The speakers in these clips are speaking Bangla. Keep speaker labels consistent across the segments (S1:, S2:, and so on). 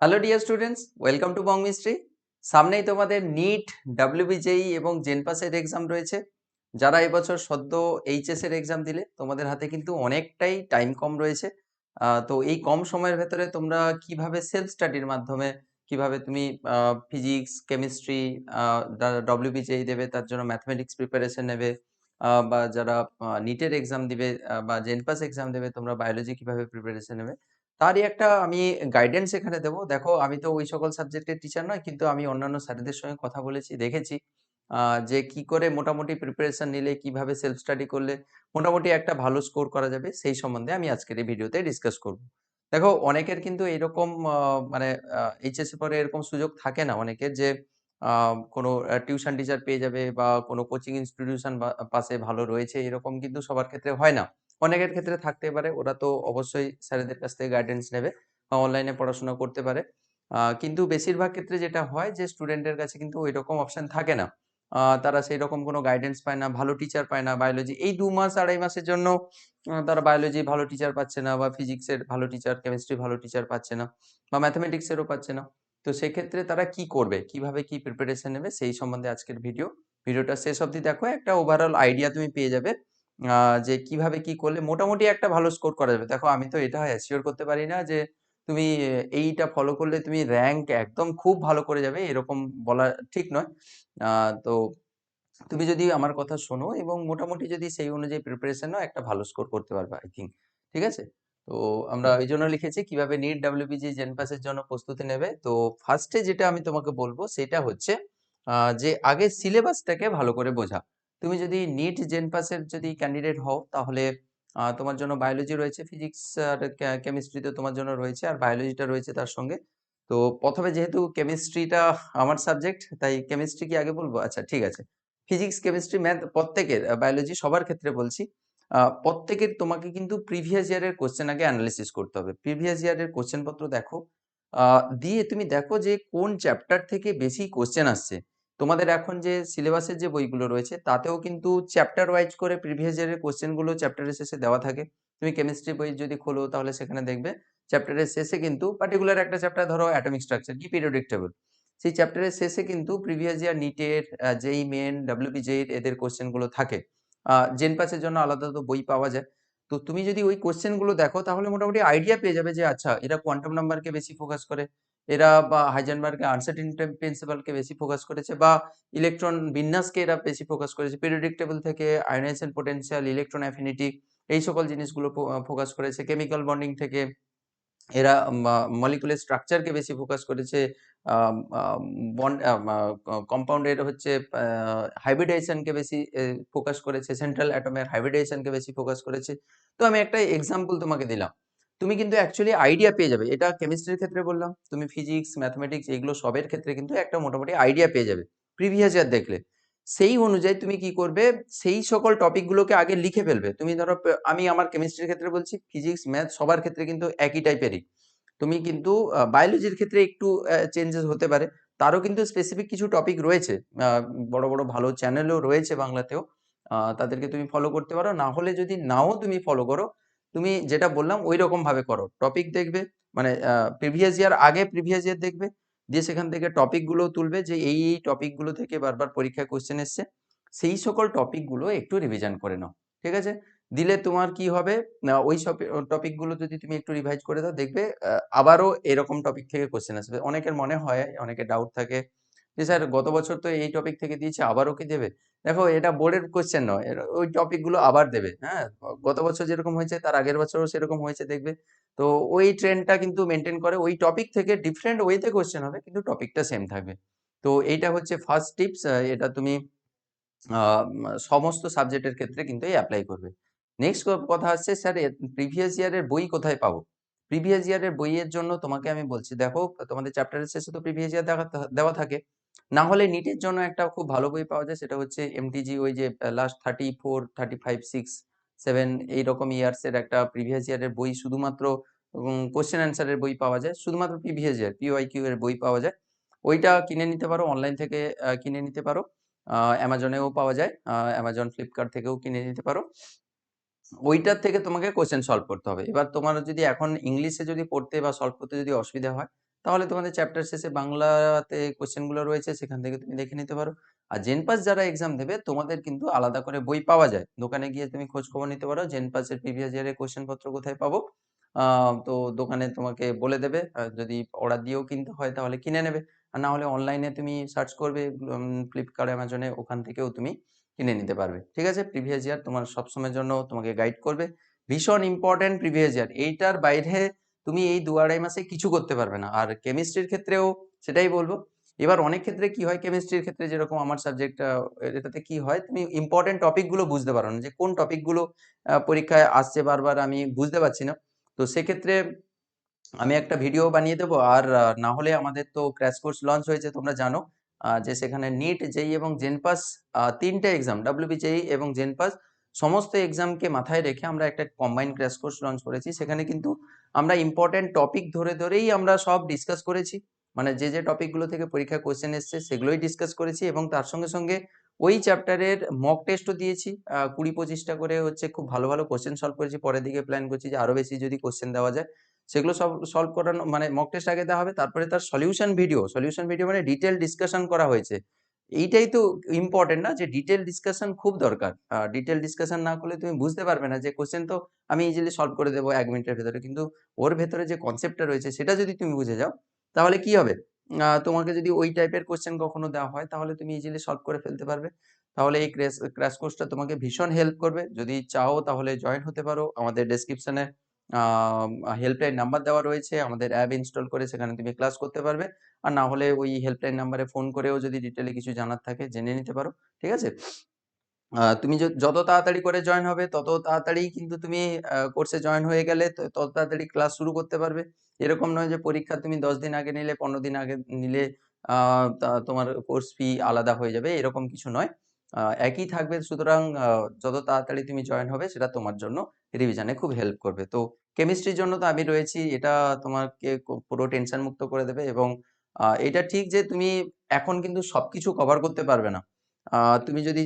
S1: Hello dear students welcome to Bong mystery সামনেই তোমাদের নিট ডাব্লিউবিজেই এবং জেনপাসের এক্সাম রয়েছে। যারা এবছর সদ্য এইচএস এর এক্সাম দিলে, তোমাদের হাতে কিন্তু অনেকটাই টাইম কম রয়েছে। তো এই কম সময়ের ভেতরে তোমরা কীভাবে সেলফ স্টাডির মাধ্যমে, কীভাবে তুমি ফিজিক্স কেমিস্ট্রি ডব্লিউবিজেই দেবে, তার জন্য ম্যাথমেটিক্স প্রিপারেশন নেবে বা যারা নিটের এক্সাম দিবে বা জেনপাস এক্সাম দেবে, তোমরা বায়োলজি কীভাবে প্রিপারেশন নেবে তারই একটা আমি গাইডেন্স এখানে দেবো। দেখো, আমি তো ওই সকল সাবজেক্টের টিচার নয়, কিন্তু আমি অন্যান্য স্যারদের সঙ্গে কথা বলেছি, দেখেছি। যে কি করে মোটামুটি প্রিপারেশন নিলে, কীভাবে সেলফ স্টাডি করলে মোটামুটি একটা ভালো স্কোর করা যাবে, সেই সম্বন্ধে আমি আজকের এই ভিডিওতে ডিসকাস করব। দেখো, অনেকের কিন্তু এরকম মানে এইচএস পরে এরকম সুযোগ থাকে না অনেকের যে কোনো টিউশন টিচার পেয়ে যাবে বা কোনো কোচিং ইনস্টিটিউশন পাশে ভালো রয়েছে, এরকম কিন্তু সবার ক্ষেত্রে হয় না। অনেকের ক্ষেত্রে থাকতে পারে। ওরা তো অবশ্যই স্যারেদের কাছ থেকে গাইডেন্স নেবে বা অনলাইনে পড়াশোনা করতে পারে। কিন্তু বেশিরভাগ ক্ষেত্রে যেটা হয় যে স্টুডেন্টের কাছে কিন্তু ওই রকম অপশন থাকে না। তারা সেই রকম কোনো গাইডেন্স পায় না, ভালো টিচার পায় না। বায়োলজি এই দু মাস, আড়াই মাসের জন্য তারা বায়োলজি ভালো টিচার পাচ্ছে না বা ফিজিক্সের ভালো টিচার কেমিস্ট্রি ভালো টিচার পাচ্ছে না বা ম্যাথমেটিক্সেরও পাচ্ছে না। তো সেক্ষেত্রে তারা কি করবে? কীভাবে কি প্রিপারেশন নেবে? সেই সম্বন্ধে আজকের ভিডিও ভিডিওটা শেষ অবধি দেখো। একটা ওভারঅল আইডিয়া তুমি পেয়ে যাবে। যে কীভাবে কি করলে মোটামুটি একটা ভালো স্কোর করা যাবে। দেখো আমি তো এটা অ্যাসিওর করতে পারি না যে তুমি এইটা ফলো করলে তুমি র্যাঙ্ক একদম খুব ভালো করে যাবে এরকম বলা ঠিক নয়। তো তুমি যদি আমার কথা শোনো এবং মোটামুটি যদি সেই অনুযায়ী প্রিপারেশন নাও একটা ভালো স্কোর করতে পারবে আই থিঙ্ক ঠিক আছে? তো আমরা ওই জন্য লিখেছি কীভাবে নিট ডাব্লিউবিজি জেনপাসের জন্য প্রস্তুতি নেবে। তো ফার্স্টে যেটা আমি তোমাকে বলব সেটা হচ্ছে যে আগে সিলেবাসটাকে ভালো করে বোঝা। তুমি যদি নিট জেনপাসের যদি ক্যান্ডিডেট হও, তাহলে তোমার জন্য বায়োলজি রয়েছে ফিজিক্স আর কেমিস্ট্রি তো তোমার জন্য রয়েছে, আর বায়োলজিটা রয়েছে তার সঙ্গে। তো প্রথমে যেহেতু কেমিস্ট্রিটা আমার সাবজেক্ট তাই কেমিস্ট্রি কি আগে বলব? আচ্ছা ঠিক আছে। ফিজিক্স কেমিস্ট্রি ম্যাথ প্রত্যেকের বায়োলজি সবার ক্ষেত্রে বলছি। প্রত্যেকের তোমাকে কিন্তু প্রিভিয়াস ইয়ারের কোশ্চেন আগে অ্যানালিসিস করতে হবে। প্রিভিয়াস ইয়ারের কোশ্চেন পত্র দেখো। দিয়ে তুমি দেখো যে কোন চ্যাপ্টার থেকে বেশি কোশ্চেন আসছে। তোমাদের এখন যে সিলেবাসের যে বইগুলো রয়েছে, তাতেও কিন্তু চ্যাপ্টার ওয়াইজ করে প্রিভিয়াস ইয়ারের কোশ্চেনগুলো চ্যাপ্টারের শেষে দেওয়া থাকে। তুমি কেমিস্ট্রি বই যদি খোলো, তাহলে সেখানে দেখবে চ্যাপ্টারের শেষে কিন্তু পার্টিকুলার একটা চ্যাপ্টার ধরো অ্যাটমিক স্ট্রাকচার কি পিরিয়ডিক টেবল সেই চ্যাপ্টারের শেষে কিন্তু প্রিভিয়াস ইয়ার নিটের যেই মেন ডাব্লিউবিজে এদের কোশ্চেনগুলো থাকে। জেন পাসের জন্য আলাদা তো বই পাওয়া যায়। তো তুমি যদি ওই কোশ্চেনগুলো দেখো, তাহলে মোটামুটি আইডিয়া পেয়ে যাবে যে আচ্ছা এরা কোয়ান্টাম নাম্বারকে বেশি ফোকাস করে। এরা বা হাইজেনবার্গের আনসার্টিনিটি প্রিন্সিপালকে বেশি ফোকাস করেছে বা ইলেকট্রন বিন্যাসকে এরা বেশি ফোকাস করেছে। পিরিয়ডিক থেকে আয়নাইজেশন পোটেনশিয়াল ইলেকট্রন অ্যাফিনিটি এই সকল জিনিসগুলো ফোকাস করেছে। কেমিক্যাল বন্ডিং থেকে এরা মলিকুলার স্ট্রাকচারকে বেশি ফোকাস করেছে। বন্ড কম্পাউন্ডের হচ্ছে হাইব্রিডাইজেশনকে বেশি ফোকাস করেছে। সেন্ট্রাল অ্যাটমের হাইব্রিডাইজেশনকে বেশি ফোকাস করেছে। তো আমি একটা এক্সাম্পল তোমাকে দিলাম। তুমি কিন্তু অ্যাকচুয়ালি আইডিয়া পেয়ে যাবে। এটা কেমিস্ট্রির ক্ষেত্রে বললাম, তুমি ফিজিক্স ম্যাথমেটিক্স এগুলো সবের ক্ষেত্রে কিন্তু একটা মোটামুটি আইডিয়া পেয়ে যাবে প্রিভিয়াস ইয়ার দেখলে। সেই অনুযায়ী তুমি কি করবে, সেই সকল টপিকগুলোকে আগে লিখে ফেলবে। তুমি ধরো, আমি আমার কেমিস্ট্রির ক্ষেত্রে বলছি ফিজিক্স ম্যাথ সবার ক্ষেত্রে কিন্তু একই টাইপেরই তুমি কিন্তু বায়োলজির ক্ষেত্রে একটু চেঞ্জেস হতে পারে। তারও কিন্তু স্পেসিফিক কিছু টপিক রয়েছে। বড় বড় ভালো চ্যানেলও রয়েছে বাংলাতেও। তাদেরকে তুমি ফলো করতে পারো। না হলে যদি নাও তুমি ফলো করো তুমি যেটা বললাম ওই রকম ভাবে করো। টপিক দেখবে মানে প্রিভিয়াস ইয়ার আগে প্রিভিয়াস ইয়ার দেখবে, দিয়ে সেখান থেকে টপিকগুলো তুলবে যে এই এই টপিকগুলো থেকে বারবার পরীক্ষায় কোশ্চেন এসছে, সেই সকল টপিকগুলো একটু রিভিশন করে নাও, ঠিক আছে? দিলে তোমার কি হবে ওই সব টপিকগুলো যদি তুমি একটু রিভাইজ করে দাও, দেখবে আবারও এরকম টপিক থেকে কোশ্চেন আসবে। অনেকের মনে হয়, অনেকের ডাউট থাকে যে স্যার গত বছর তো এই টপিক থেকে দিয়েছে, আবারও কি দেবে? দেখো এটা বোর্ডের কোশ্চেন নয় ওই টপিকগুলো আবার দেবে হ্যাঁ? গত বছর যেরকম হয়েছে, তার আগের বছরও সেরকম হয়েছে, দেখবে। তো ওই ট্রেন্ডটা কিন্তু মেনটেন করে, ওই টপিক থেকে ডিফারেন্ট ওয়েতে কোশ্চেন হবে, কিন্তু টপিকটা সেম থাকবে। তো এইটা হচ্ছে ফার্স্ট টিপস এটা তুমি সমস্ত সাবজেক্টের ক্ষেত্রে কিন্তু এই অ্যাপ্লাই করবে। নেক্সট কথা হচ্ছে স্যার প্রিভিয়াস ইয়ারের বই কোথায় পাবো? প্রিভিয়াস ইয়ারের বইয়ের জন্য তোমাকে আমি বলছি, দেখো, তোমাদের চ্যাপ্টারের শেষে তো প্রিভিয়াস ইয়ার দেওয়া থাকে। না হলে নিটের জন্য একটা খুব ভালো বই পাওয়া যায়, সেটা হচ্ছে এমটিজি ওই যে last thirty four thirty five six seven এইরকম ইয়ার্স এর একটা প্রিভিয়াস ইয়ারের বই শুধুমাত্র কোশ্চেন অ্যান্সারের বই পাওয়া যায়, শুধুমাত্র প্রিভিয়াস ইয়ার পিওয়াই কিউ এর বই পাওয়া যায়। ওইটা কিনে নিতে পারো অনলাইন থেকে কিনে নিতে পারো অ্যামাজনেও পাওয়া যায় অ্যামাজন ফ্লিপকার্ট থেকেও কিনে নিতে পারো। ওইটার থেকে তোমাকে কোশ্চেন সলভ করতে হবে। এবার তোমার যদি এখন ইংলিশে যদি পড়তে বা সলভ করতে যদি অসুবিধা হয় তাহলে তোমাদের চ্যাপ্টার শেষে বাংলাতে কোশ্চেনগুলো রয়েছে, সেখান থেকে তুমি দেখে নিতে পারো। আর জেনপাস যারা এক্সাম দেবে, তোমাদের কিন্তু আলাদা করে বই পাওয়া যায়। দোকানে গিয়ে তুমি খোঁজ খবর নিতে পারো জেনপাসের প্রিভিয়াস ইয়ারের কোশ্চেন পত্র কোথায় পাবো। তো দোকানে তোমাকে বলে দেবে যদি অর্ডার দিয়েও কিনতে হয় তাহলে কিনে নেবে। আর না হলে অনলাইনে তুমি সার্চ করবে ফ্লিপকার্ট অ্যামাজনে ওখান থেকেও তুমি কিনে নিতে পারবে। ঠিক আছে? প্রিভিয়াস ইয়ার তোমার সবসময়ের জন্য তোমাকে গাইড করবে। ভীষণ ইম্পর্টেন্ট প্রিভিয়াস ইয়ার এইটার বাইরে তুমি এই দু আড়াই মাসে কিছু করতে পারবে না। আর কেমিস্ট্রির ক্ষেত্রেও সেটাই বলব। এবার অনেক ক্ষেত্রে কি হয় কেমিস্ট্রির ক্ষেত্রে যেরকম আমার সাবজেক্ট এটাতে কি হয়, তুমি ইম্পর্টেন্ট টপিকগুলো বুঝতে পারো না যে কোন টপিকগুলো পরীক্ষায় আসছে বারবার আমি বুঝতে পারছি না। তো সেক্ষেত্রে আমি একটা ভিডিও বানিয়ে দেবো আর না হলে আমাদের তো ক্র্যাশ কোর্স লঞ্চ হয়েছে, তোমরা জানো যে সেখানে নিট জেই এবং জেনপাস তিনটে এক্সাম ডাব্লিউবি জেই এবং জেনপাস সমস্ত এক্সামকে মাথায় রেখে আমরা একটা কম্বাইন ক্র্যাশ কোর্স লঞ্চ করেছি। সেখানে কিন্তু আমরা ইম্পর্টেন্ট টপিক ধরে ধরেই আমরা সব ডিসকাস করেছি। মানে যে যে টপিকগুলো থেকে পরীক্ষা কোশ্চেন এসছে সেগুলোই ডিসকাস করেছি এবং তার সঙ্গে সঙ্গে ওই চ্যাপ্টারের মক টেস্টও দিয়েছি। কুড়ি পঁচিশটা করে হচ্ছে খুব ভালো ভালো কোশ্চেন সলভ করেছি। পরের দিকে প্ল্যান করছি যে আরও বেশি যদি কোশ্চেন দেওয়া যায়। সেগুলো সব সলভ করানো মানে মক টেস্ট আগে দেওয়া হবে। তারপরে তার সলিউশন ভিডিও সলিউশন ভিডিও মানে ডিটেল ডিসকাশন করা হয়েছে। এইটাই তো ইম্পর্টেন্ট না যে ডিটেল ডিসকাশন খুব দরকার। ডিটেল ডিসকাশন না করলে তুমি বুঝতে পারবে না যে কোশ্চেন তো আমি ইজিলি সলভ করে দেবো এক মিনিটের ভেতরে। কিন্তু ওর ভেতরে যে কনসেপ্টটা রয়েছে সেটা যদি তুমি বুঝে যাও, তাহলে কি হবে? তোমাকে যদি ওই টাইপের কোশ্চেন কখনো দেওয়া হয়, তাহলে তুমি ইজিলি সলভ করে ফেলতে পারবে। তাহলে এই ক্র্যাশ ক্র্যাশ কোর্সটা তোমাকে ভীষণ হেল্প করবে। যদি চাও তাহলে জয়েন হতে পারো আমাদের ডেসক্রিপশনে হেল্পলাইন নাম্বার দেওয়া রয়েছে, আমাদের অ্যাপ ইনস্টল করে সেখানে তুমি ক্লাস করতে পারবে। আর না হলে ওই হেল্পলাইন নাম্বারে ফোন করেও যদি ডিটেলে কিছু জানার থাকে, জেনে নিতে পারো, ঠিক আছে? তুমি যত তাড়াতাড়ি করে জয়েন হবে, তত তাড়াতাড়ি কিন্তু তুমি কোর্সে জয়েন হয়ে গেলে তত তাড়াতাড়ি ক্লাস শুরু করতে পারবে। এরকম নয় যে পরীক্ষা তুমি দশ দিন আগে নিলে, পনেরো দিন আগে নিলে তোমার কোর্স ফি আলাদা হয়ে যাবে, এরকম কিছু নয়। একই থাকবে। সুতরাং যত তাড়াতাড়ি তুমি জয়েন হবে, সেটা তোমার জন্য রিভিশনে খুব হেল্প করবে। তো কেমিস্ট্রির জন্য তো আমি রয়েছি, এটা তোমাকে পুরো টেনশন মুক্ত করে দেবে এবং এটা ঠিক যে তুমি এখন কিন্তু সবকিছু কভার করতে পারবে না। তুমি যদি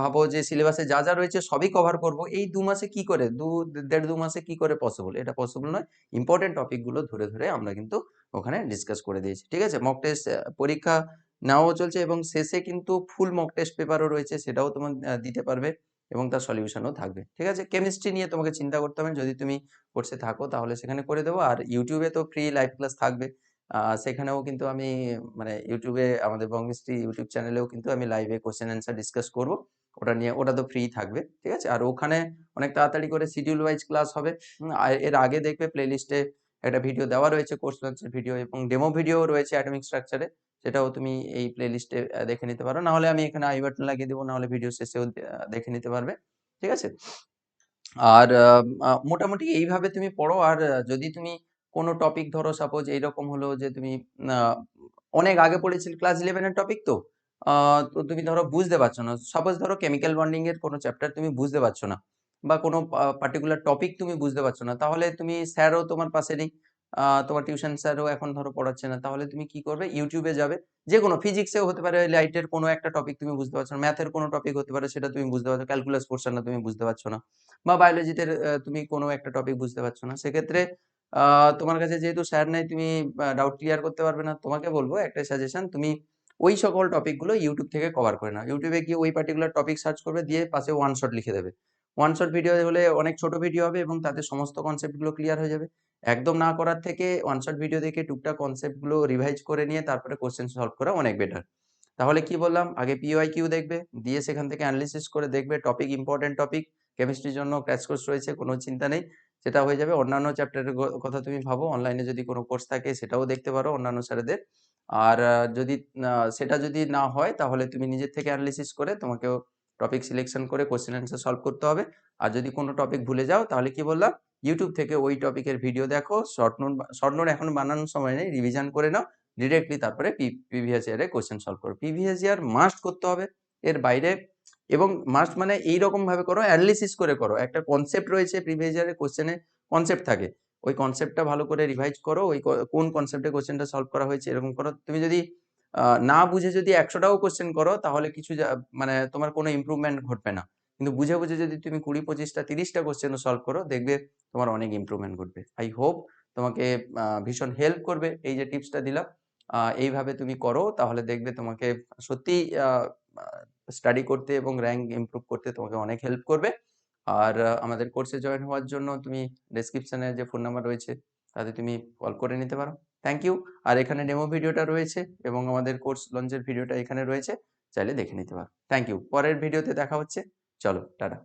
S1: ভাবো যে সিলেবাসে যা যা রয়েছে সবই কভার করব, এই দু মাসে কি করে? দু, দেড় দু মাসে কি করে পসিবল এটা পসিবল নয়। ইম্পর্টেন্ট টপিকগুলো ধরে ধরে আমরা কিন্তু ওখানে ডিসকাস করে দিয়েছি। ঠিক আছে? মক টেস্ট পরীক্ষা নেওয়াও চলছে এবং শেষে কিন্তু ফুল মক টেস্ট পেপারও রয়েছে, সেটাও তোমার দিতে পারবে এবং তার সলিউশনও থাকবে। ঠিক আছে? কেমিস্ট্রি নিয়ে তোমাকে চিন্তা করতে হবে। যদি তুমি কোর্সে থাকো তাহলে সেখানে করে দেবো। আর ইউটিউবে তো ফ্রি লাইভ ক্লাস থাকবে। সেখানেও কিন্তু আমি মানে ইউটিউবে আমাদের বঙ্গমিস্ট্রি ইউটিউব চ্যানেলেও কিন্তু আমি লাইভে কোশ্চেন অ্যান্সার ডিসকাস করব। ওটা নিয়ে, ওটা তো ফ্রি থাকবে। ঠিক আছে? আর ওখানে অনেক তাড়াতাড়ি করে শিডিউল ওয়াইজ ক্লাস হবে। এর আগে দেখবে প্লেলিস্টে একটা ভিডিও দেওয়া রয়েছে কোর্স লঞ্চের ভিডিও এবং ডেমো ভিডিও রয়েছে অ্যাটমিক স্ট্রাকচারে সেটাও তুমি এই প্লেলিস্টে দেখে নিতে পারো। নাহলে আমি এখানে আই বাটন লাগিয়ে দেবো, নাহলে ভিডিও শেষেও দেখে নিতে পারবে। ঠিক আছে? আর মোটামুটি এইভাবে তুমি পড়ো। আর যদি তুমি কোনো টপিক ধরো সাপোজ এইরকম হলো যে তুমি অনেক আগে পড়েছিল ক্লাস ইলেভেনের টপিক তো তো তুমি ধরো বুঝতে পারছ না। সাপোজ ধরো কেমিক্যাল বন্ডিং এর কোনো চ্যাপ্টার তুমি বুঝতে পারছ না, বা কোনো পার্টিকুলার টপিক তুমি বুঝতে পারছ না, তাহলে তুমি স্যারও তোমার পাশে নেই। তোমার টিউশন স্যারও এখন ধরো পড়াচ্ছে না। তাহলে তুমি কি করবে? ইউটিউবে যাবে। যে কোনো ফিজিক্সেও হতে পারে লাইটের কোনো একটা টপিক তুমি বুঝতে পারছ না। ম্যাথের কোনো টপিক হতে পারে, সেটা তুমি বুঝতে পারছ। ক্যালকুলাস পোর্শনটা তুমি বুঝতে পারছ না। বা বায়োলজিতে তুমি কোনো একটা টপিক বুঝতে পারছ না। সেক্ষেত্রে তোমার কাছে যেহেতু স্যার নাই, তুমি ডাউট ক্লিয়ার করতে পারবে না। তোমাকে বলব একটা সাজেশন তুমি ওই সকল টপিকগুলো ইউটিউব থেকে কভার করে নাও। ইউটিউবে গিয়ে ওই পার্টিকুলার টপিক সার্চ করবে, দিয়ে পাশে ওয়ান শট লিখে দেবে। ওয়ান শট ভিডিও হলে অনেক ছোট ভিডিও হবে এবং তাতে সমস্ত কনসেপ্টগুলো ক্লিয়ার হয়ে যাবে। একদম না করার থেকে ওয়ান শট ভিডিও দেখে টুকটাক কনসেপ্টগুলো রিভাইজ করে নিয়ে তারপরে কোশ্চেন সলভ করা অনেক বেটার তাহলে কি বললাম? আগে পিওয়াই কিউ দেখবে, দিয়ে সেখান থেকে অ্যানালিসিস করে দেখবে টপিক ইম্পর্টেন্ট টপিক কেমিস্ট্রির জন্য ক্র্যাশ কোর্স রয়েছে, কোনো চিন্তা নেই। সেটা হয়ে যাবে। অন্যান্য চ্যাপ্টারের কথা তুমি ভাবো। অনলাইনে যদি কোনো কোর্স থাকে সেটাও দেখতে পারো অন্যান্য স্যারেদের আর যদি সেটা যদি না হয় তাহলে তুমি নিজের থেকে অ্যানালিসিস করে তোমাকেও টপিক সিলেকশন করে কোশ্চেন অ্যান্সার সলভ করতে হবে। আর যদি কোনো টপিক ভুলে যাও, তাহলে কি বললাম? ইউটিউব থেকে ওই টপিকের ভিডিও দেখো। শর্ট নোট শর্ট নোট এখন বানানোর সময় নেই রিভিশন করে নাও। ডিরেক্টলি তারপরে প্রিভিয়াস ইয়ারে কোশ্চেন সলভ করো। প্রিভিয়াস ইয়ার মাস্ট করতে হবে এর বাইরে। এবং মাস্ট মানে এইরকম ভাবে করো অ্যানালিসিস করে করো। একটা কনসেপ্ট রয়েছে প্রিভিয়াস ইয়ারের কোশ্চেনে কনসেপ্ট থাকে। ওই কনসেপ্টটা ভালো করে রিভাইজ করো। ওই কোন কনসেপ্টে কোশ্চেনটা সলভ করা হয়েছে, এরকম করো। তুমি যদি না বুঝে যদি একশোটাও কোশ্চেন করো, তাহলে কিছু মানে তোমার কোনো ইমপ্রুভমেন্ট ঘটবে না কিন্তু বুঝে বুঝে যদি তুমি কুড়ি, পঁচিশটা, তিরিশটা কোশ্চেন সলভ করো, দেখবে তোমার অনেক ইমপ্রুভমেন্ট ঘটবে আই হোপ তোমাকে ভীষণ হেল্প করবে এই যে টিপসটা দিলাম। এইভাবে তুমি করো, তাহলে দেখবে তোমাকে আ স্টাডি করতে এবং র্যাঙ্ক ইমপ্রুভ করতে তোমাকে অনেক হেল্প করবে। আর আমাদের কোর্সে জয়েন হওয়ার জন্য তুমি ডেসক্রিপশনে যে ফোন নাম্বার রয়েছে, তাতে তুমি কল করে নিতে পারো। Thank you. আর এখানে ডেমো ভিডিওটা রয়েছে এবং আমাদের কোর্স লঞ্চের ভিডিওটা এখানে রয়েছে। চাইলে দেখে নিতে পারো। Thank you. পরের ভিডিওতে দেখা হচ্ছে। চলো, টাটা।